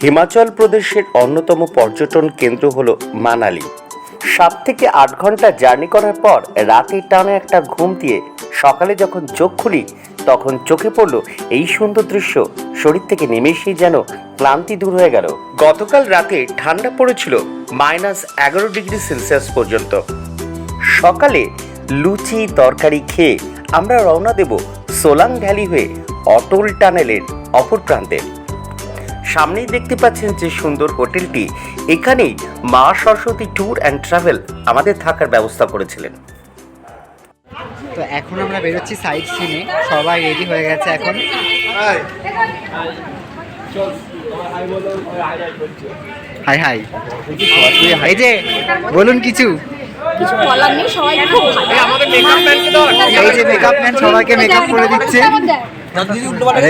হিমাচল প্রদেশের অন্যতম পর্যটন কেন্দ্র হলো মানালি। সাত থেকে আট ঘণ্টা জার্নি করার পর রাতের টানে একটা ঘুম দিয়ে সকালে যখন চোখ খুলি, তখন চোখে পড়ল এই সুন্দর দৃশ্য। শরীর থেকে নেমে এসেই যেন ক্লান্তি দূর হয়ে গেল। গতকাল রাতে ঠান্ডা পড়েছিল মাইনাস এগারো ডিগ্রি সেলসিয়াস পর্যন্ত। সকালে লুচি, তরকারি খেয়ে আমরা রওনা দেব সোলাং ভ্যালি হয়ে অটল টানেলের অপর প্রান্তে। সামনেই দেখতে পাচ্ছেন যে সুন্দর হোটেলটি। এখানেই মা সরস্বতী ট্যুর অ্যান্ড ট্রাভেল আমাদের থাকার ব্যবস্থা করেছিলেন। তো এখন আমরা বেরোচ্ছি সাইড সিনে সবাই রেডি হয়ে গেছে এখন। হাই হাই এই যে বলুন কিছু। কিছু বলার নেই সবাই খুব এই যে মেকআপ ম্যান সবাইকে মেকআপ করে দিচ্ছে।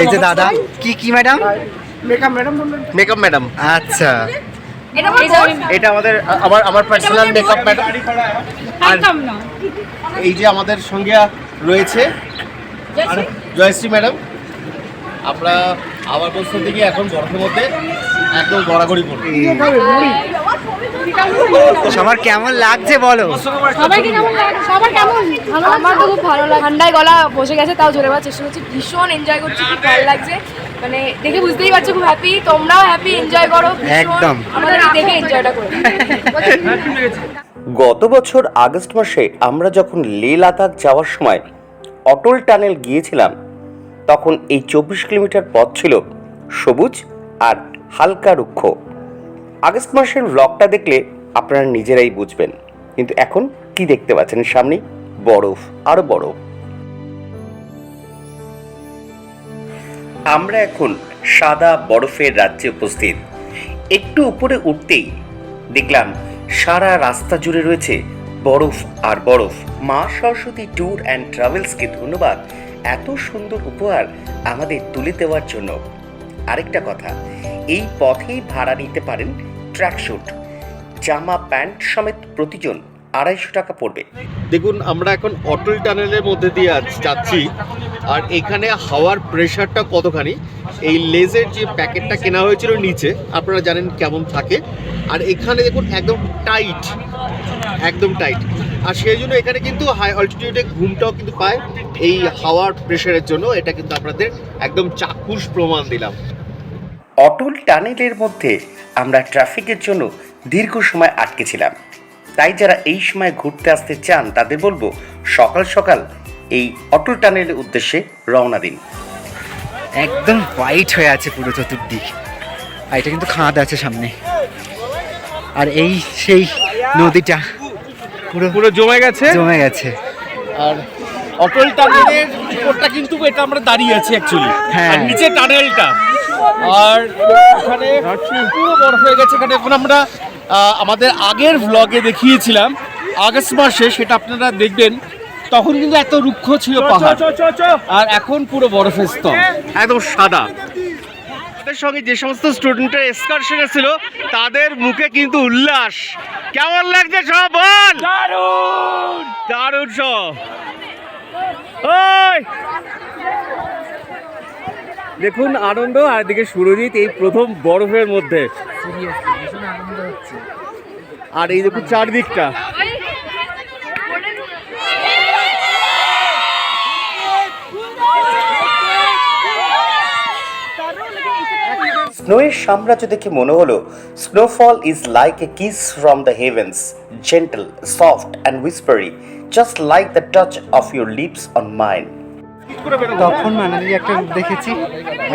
এই যে দাদা কি কি ম্যাডাম মেকআপ ম্যাডাম আচ্ছা। এটা আমাদের আমার আমার পার্সোনাল মেকআপ ম্যাডাম আর এই যে আমাদের সঙ্গে রয়েছে জয়শ্রী? ম্যাডাম আমরা আবার বছর থেকে এখন বরফের মধ্যে একদম গড়াগড়ি করব। সবার কেমন লাগছে বলো? সবাইকে কেমন লাগে সবার কেমন? ভালো আমার তো খুব ভালো লাগে ঠান্ডায় গলা বসে গেছে তাও জোরে বলার চেষ্টা করছি ভীষণ এনজয় করছি খুব ভালো লাগছে। মানে দেখে বুঝতেই পারছ খুব হ্যাপি তোমরাও হ্যাপি এনজয় করো একদম। আমাদের দেখে এনজয়টা করো। গত বছর আগস্ট মাসে আমরা যখন লে লাদাখ যাওয়ার সময় অটল টানেল গিয়েছিলাম তখন এই চব্বিশ কিলোমিটার পথ ছিল সবুজ আর হালকা রুক্ষ। আগস্ট মাসের ব্লগটা দেখলে আপনারা নিজেরাই বুঝবেন। কিন্তু এখন কি দেখতে পাচ্ছেন সামনে? বরফ, আরও বরফ। আমরা এখন সাদা বরফের রাজ্যে উপস্থিত। একটু উপরে উঠতেই দেখলাম সারা রাস্তা জুড়ে রয়েছে বরফ আর বরফ। মা সরস্বতী ট্যুর অ্যান্ড ট্রাভেলসকে ধন্যবাদ। এত সুন্দর উপহার আমাদের তুলে দেওয়ার জন্য। আরেকটা কথা এই পথেই ভাড়া নিতে পারেন ট্র্যাকশুট জামা, প্যান্ট সমেত প্রতিজন আড়াইশো টাকা পড়বে। দেখুন, আমরা এখন অটল টানেলের মধ্যে দিয়ে যাচ্ছি, আর এখানে হাওয়ার প্রেশারটা কতখানি? এই লেজের যে প্যাকেটটা কেনা হয়েছিল নিচে, আপনারা জানেন কেমন থাকে। আর এখানে দেখুন, একদম টাইট একদম টাইট আর সেই জন্য এখানে কিন্তু হাই অল্টিটিউডে ঘুমটাও কিন্তু পায়। এই হাওয়ার প্রেশারের জন্য এটা কিন্তু আপনাদের একদম চাক্ষুষ প্রমাণ দিলাম। অটল টানেলের মধ্যে আমরা ট্রাফিকের জন্য দীর্ঘ সময় আটকে ছিলাম। তাই যারা এই সময় ঘুরতে আসতে চান তাদের বলব সকাল সকাল এই অটল টানেলের উদ্দেশ্যে রওনা দিন। একদম হোয়াইট হয়ে আছে পুরো চতুর্দিক। আর এটা কিন্তু খাদ আছে সামনে। আর এই সেই নদীটা পুরো পুরো জমে গেছে? জমে গেছে। আর অটল টানেলের উপরটা কিন্তু এটা আমরা দাঁড়িয়ে আছি অ্যাকচুয়ালি হ্যাঁ। আর নিচে টানেলটা। আর এখানে পুরো বরফ হয়ে গেছে এখানে। এখন আমরা আমাদের আগের ভ্লগে দেখিয়েছিলাম আগস্ট মাসে সেটা আপনারা দেখবেন। তখন কিন্তু এত রুক্ষ ছিল পাহাড়। আর এখন পুরো বরফের স্তর একদম সাদা। তাদের সঙ্গে যে সমস্ত স্টুডেন্টরা এক্সকারশনে ছিল তাদের মুখে কিন্তু উল্লাস। কেমন লাগছে সব বল? দারুণ! দারুণ সব। ওই! দেখুন আনন্দ, আর এদিকে সুরজিৎ এই প্রথম বরফের মধ্যে। আর এই দেখুন চারদিকটা। স্নোয়ের সাম্রাজ্য দেখে মনে হলো snowfall is like a kiss from the heavens gentle soft and whispery just like the touch of your lips on mind তখন মানালির একটা রূপ দেখেছি,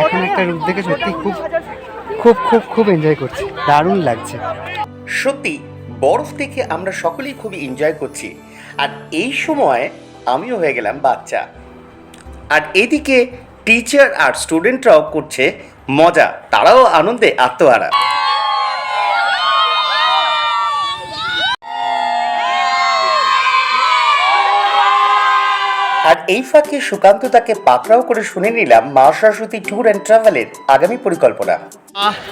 এখন একটা রূপ দেখে সত্যি খুব খুব খুব খুব এনজয় করছি। দারুণ লাগছে। সত্যি, বরফ দেখে আমরা সকলেই খুবই এনজয় করছি। আর এই সময় আমিও হয়ে গেলাম বাচ্চা। আর এদিকে টিচার আর স্টুডেন্টরাও করছে মজা, তারাও আনন্দে আত্মহারা। আর এই ফাঁকে সুকান্ত তাকে পাকড়াও করে শুনে নিলাম মা সরস্বতী ট্যুর অ্যান্ড ট্রাভেলের আগামী পরিকল্পনা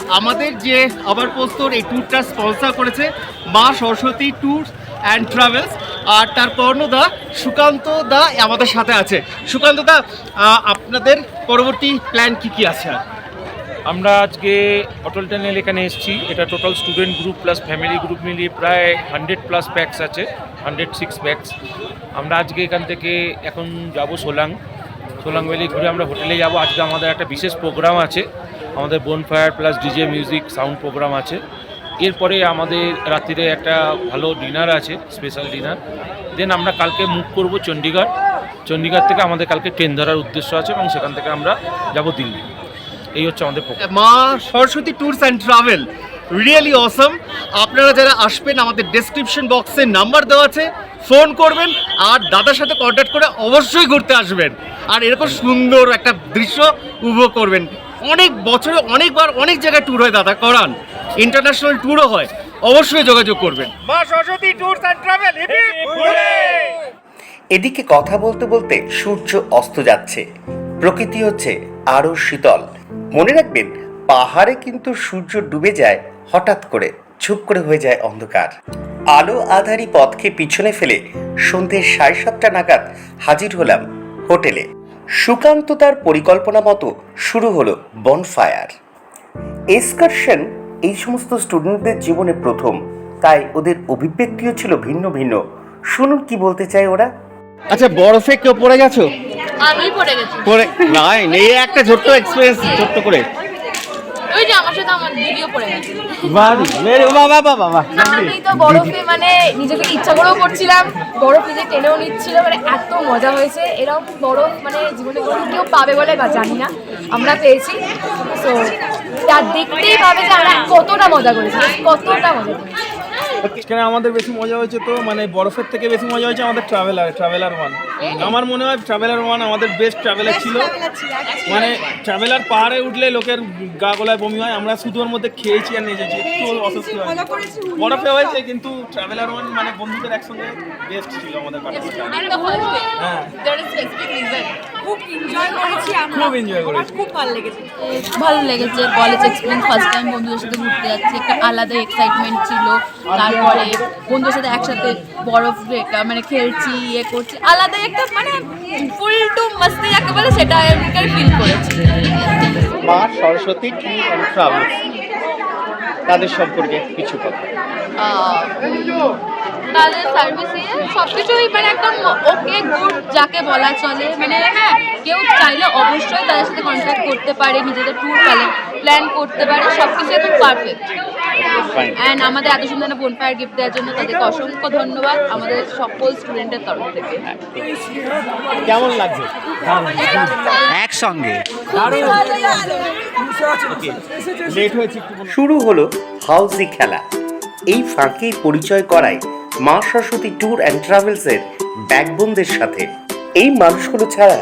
আমাদের যে আবার পোস্তর এই ট্যুরটা স্পন্সর করেছে Ma Saraswati tour and travels আর তার কর্ণদা সুকান্ত দা আমাদের সাথে আছে সুকান্ত দা আপনাদের পরবর্তী প্ল্যান কি কি আছে আর? আমরা আজকে অটল টানেল এখানে এসেছি। এটা total student group plus family group মিলিয়ে প্রায় হান্ড্রেড প্লাস প্যাক্স আছে হান্ড্রেড সিক্স প্যাক্স আমরা আজকে এখান থেকে এখন যাব সোলাং। সোলাং ভ্যালি ঘুরে আমরা হোটেলে যাব। আজকে আমাদের একটা বিশেষ প্রোগ্রাম আছে। আমাদের bonfire plus DJ music sound programme আছে। এরপরে আমাদের রাত্রিরে একটা ভালো ডিনার আছে স্পেশাল ডিনার দেন আমরা কালকে মুভ করব চণ্ডীগড় চণ্ডীগড় থেকে আমাদের কালকে ট্রেন ধরার উদ্দেশ্য আছে এবং সেখান থেকে আমরা যাব দিল্লি। এই হচ্ছে আমাদের Ma Saraswati tours and travel really awesome. আপনারা যারা আসবেন আমাদের ডেসক্রিপশন বক্সে নাম্বার দেওয়া আছে ফোন করবেন আর দাদার সাথে কন্ট্যাক্ট করে অবশ্যই ঘুরতে আসবেন। আর এরকম সুন্দর একটা দৃশ্য উপভোগ করবেন। অনেক বছরে অনেকবার অনেক জায়গায় ট্যুর হয় দাদা করান। ইন্টারন্যাশনাল ট্যুরও হয়। অবশ্যই যোগাযোগ করবেন। মা সরস্বতী ট্যুরস অ্যান্ড ট্রাভেল এদিকে কথা বলতে বলতে সূর্য অস্ত যাচ্ছে। প্রকৃতি হচ্ছে আরও শীতল। মনে রাখবেন, পাহাড়ে কিন্তু সূর্য ডুবে যায়, হঠাৎ করে চুপ করে হয়ে যায় অন্ধকার। আলো আধারি পথকে পিছনে ফেলে সন্ধ্যে সাড়ে সাতটা নাগাদ হাজির হলাম হোটেলে। সুকান্ত তার পরিকল্পনা মতো শুরু হলো বনফায়ার। এক্সকারশন এই সমস্ত স্টুডেন্টদের জীবনে প্রথম, তাই ওদের অভিব্যক্তিও ছিল ভিন্ন ভিন্ন। শুনুন কি বলতে চায় ওরা। আচ্ছা বরফে কেউ পড়ে গেছো? আমি পড়ে গেছি। পড়ে নাই নেই একটা ছোট্ট এক্সপিরিয়েন্স ছোট্ট করে। ওই যে আমার সাথে আমার দিদিও পড়ে গেছে। বাবা বাবা বাবা আমি তো বরফে মানে নিজে থেকে ইচ্ছা করেও করছিলাম বরফ নিজে টেনেও নিচ্ছিল মানে এত মজা হয়েছে। এরকম বরফ মানে জীবনে কোনো কেউ পাবে বলে বা জানি না আমরা পেয়েছি। তো তার দেখতেই পাবে যে আমরা কতটা মজা করেছি কতটা মজা করেছি। এখানে আমাদের বেশি মজা হয়েছে তো মানে বরফের থেকে বেশি মজা হয়েছে আমাদের ট্রাভেলার ট্রাভেলার ওয়ান আমার মনে হয় ট্রাভেলার ওয়ান আমাদের বেস্ট ট্রাভেলার ছিল। মানে ট্রাভেলার পাহাড়ে উঠলে লোকের গা গলায় বমি হয় আমরা শুধু ওর মধ্যে খেয়েছি আর নিয়ে যাচ্ছি একটু অসুস্থ হয় বরফে হয়েছে কিন্তু ট্রাভেলার ওয়ান মানে বন্ধুদের একসঙ্গে বেস্ট ছিল আমাদের কাছে হ্যাঁ। খুব এনজয় করেছি আমরা। খুব enjoy করেছি। খুব ভালো লেগেছে। ভালো লেগেছে কলেজ এক্সপিরিয়েন্স ফার্স্ট টাইম বন্ধুদের সাথে ঘুরতে যাচ্ছি। একটা আলাদা এক্সাইটমেন্ট ছিল। তারপরে বন্ধুদের সাথে একসাথে বরফ মানে খেলছি ইয়ে করছি। আলাদা একটা মানে ফুল টু মস্তি যাকে বলে সেটা আমি ফিল করেছি। মা সরস্বতী ট্যুর অ্যান্ড ট্রাভেল তাদের সম্পর্কে কিছু কথা। তাদের সার্ভিস সব কিছুই মানে একদম ওকে গুড যাকে বলা চলে। মানে হ্যাঁ কেউ চাইলে অবশ্যই তাদের সাথে কন্ট্যাক্ট করতে পারে নিজেদের ট্যুর প্ল্যান করতে পারে সব কিছু একদম পারফেক্ট অ্যান্ড আমাদের এত সুন্দর একটা বোনফায়ার গিফট দেওয়ার জন্য তাদেরকে অসংখ্য ধন্যবাদ আমাদের সকল স্টুডেন্টের তরফ থেকে। কেমন লাগছে? একসঙ্গে। শুরু হলো হাউজি খেলা। এই ফাঁকেই পরিচয় করায় মা সরস্বতী ট্যুর অ্যান্ড ট্রাভেলসের ব্যাকবোনদের সাথে। এই মানুষগুলো ছাড়া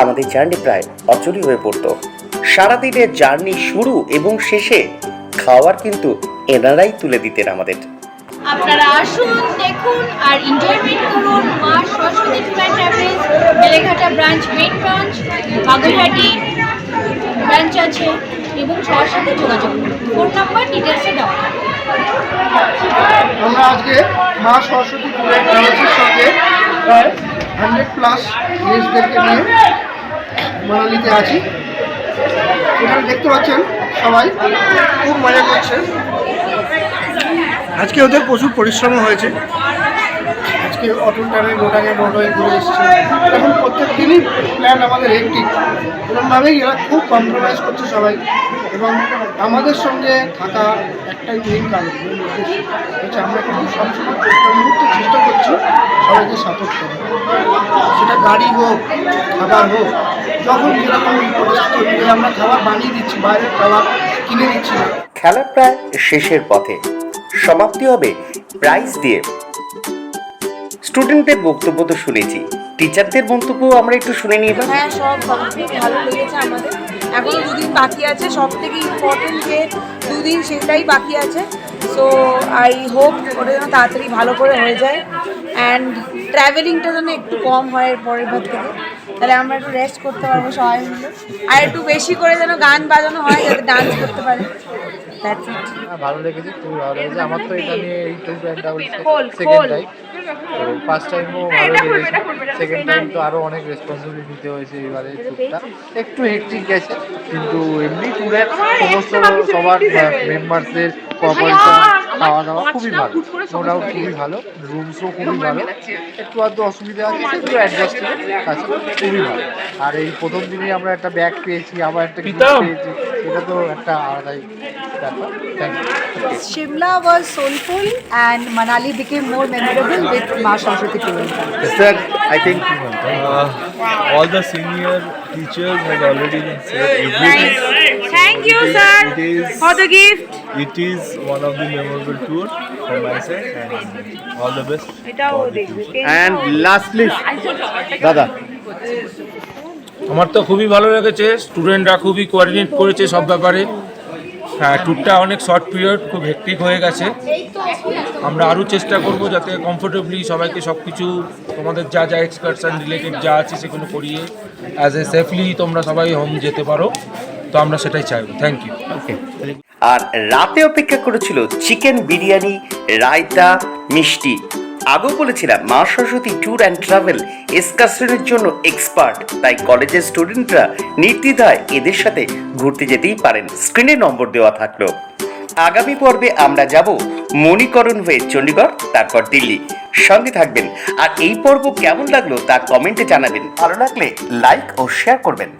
আমাদের জার্নি প্রায় অচলই হয়ে পড়তো। সারাদিনের জার্নি শুরু এবং শেষে খাওয়ার কিন্তু এনারাই তুলে দিতেন আমাদের। আপনারা আসুন, দেখুন আর এনজয়মেন্ট করুন Ma Saraswati tour and travels Beleghata branch main branch Baguiati branch আছে। এবং সবার সাথে যোগাযোগ করুন। ফোন নাম্বার ডিটেলসে দেওয়া। আমরা আজকে মা সরস্বতী ট্রাভেলসের সঙ্গে প্রায় হান্ড্রেড প্লাস গেস্টদেরকে নিয়ে মানালিতে আছি। এখানে দেখতে পাচ্ছেন সবাই, খুব মজা করছে। আজকে ওদের প্রচুর পরিশ্রম হয়েছে। আজকে অটল টানে গোটাকে মোটরে ঘুরে এসছে। এখন প্রত্যেক দিনই প্ল্যান আমাদের একটি। এরকমভাবেই এরা খুব কম্প্রোমাইজ করছে সবাই। এবং আমাদের সঙ্গে থাকা একটাই মেন কারণ হচ্ছে আমরা কিন্তু সবসময় মুহূর্তে চেষ্টা করছি সবাইকে সাপোর্ট করা সেটা গাড়ি হোক, খাবার হোক, যখন যেরকম পরিস্থিতি আমরা খাবার বানিয়ে দিচ্ছি, বাইরের খাবার কিনে দিচ্ছি খেলা প্রায় শেষের পথে। সমাপ্তি হবে প্রাইজ দিয়ে। স্টুডেন্টদের বক্তব্য তো শুনেছি। টিচারদের বক্তব্য আমরা একটু শুনে নিই এবার। হ্যাঁ সব ভালো খুব ভালো লেগেছে আমাদের। এখনও দুদিন বাকি আছে। সব থেকে ইম্পর্টেন্ট যে দুদিন সেটাই বাকি আছে। সো আই হোপ ওটা যেন তাড়াতাড়ি ভালো করে হয়ে যায়। অ্যান্ড ট্রাভেলিংটা যেন একটু কম হয় এর পরের বার থেকে। তাহলে আমরা একটু রেস্ট করতে পারব সবাই মিলে। আর একটু বেশি করে যেন গান বাজানো হয় যাতে ডান্স করতে পারে। দ্যাটস ইট হ্যাঁ, ভালো লেগেছে খুবই ভালো লেগেছে। আমার তো এটা নিয়ে সেকেন্ড টাইম তো ফার্স্ট টাইমও ভালো লেগেছে সেকেন্ড টাইম তো আরও অনেক রেসপন্সিবিলিটি নিতে হয়েছে এবারে ট্যুরটা একটু হেক্টিক গেছে কিন্তু এমনি ট্যুরের সমস্ত সবার মেম্বারসদের কোঅপারেশন খাওয়া দাওয়া খুবই ভালো। ডাউট খুবই ভালো রুমসও খুবই ভালো। একটু আধটু অসুবিধা আছে সেগুলো অ্যাডজাস্টেবল তাছাড়া খুবই ভালো। আর এই প্রথম দিনেই আমরা একটা ব্যাগ পেয়েছি আবার একটা পেয়েছি এটা তো একটা আলাদাই ব্যাপার। Thank you Shimla was soulful and Manali became more memorable with Ma Saraswati Tour. Sir I think Uh, all the senior teachers have already said everything. Thank you, sir, It is for the gift. it is one of the memorable tour from my side and all the best. for the tour. And lastly দাদা আমার তো খুবই ভালো লেগেছে স্টুডেন্টরা খুবই coordinate করেছে সব ব্যাপারে হ্যাঁ ট্যুরটা অনেক শর্ট পিরিয়ড খুব হেক্টিক হয়ে গেছে। আমরা আরও চেষ্টা করব যাতে কমফোর্টেবলি সবাইকে সব কিছু তোমাদের যা যা এক্সকারশন রিলেটেড যা আছে সেগুলো করিয়ে অ্যাজ এ সেফলি তোমরা সবাই হোম যেতে পারো। তো আমরা সেটাই চাইব। থ্যাংক ইউ ওকে আর রাতে অপেক্ষা করেছিল চিকেন বিরিয়ানি, রায়তা, মিষ্টি। আগেও বলেছিলাম, Ma Saraswati tour and travel এক্সকারশনের জন্য এক্সপার্ট তাই কলেজের স্টুডেন্টরা নির্দ্বিধায় এদের সাথে ঘুরতে যেতেই পারেন। স্ক্রিনে নম্বর দেওয়া থাকল। আগামী পর্বে আমরা যাব মণিকরণ হয়ে চণ্ডীগড়, তারপর দিল্লি। সঙ্গে থাকবেন। আর এই পর্ব কেমন লাগল তা কমেন্টে জানাবেন। ভালো লাগলে লাইক ও শেয়ার করবেন।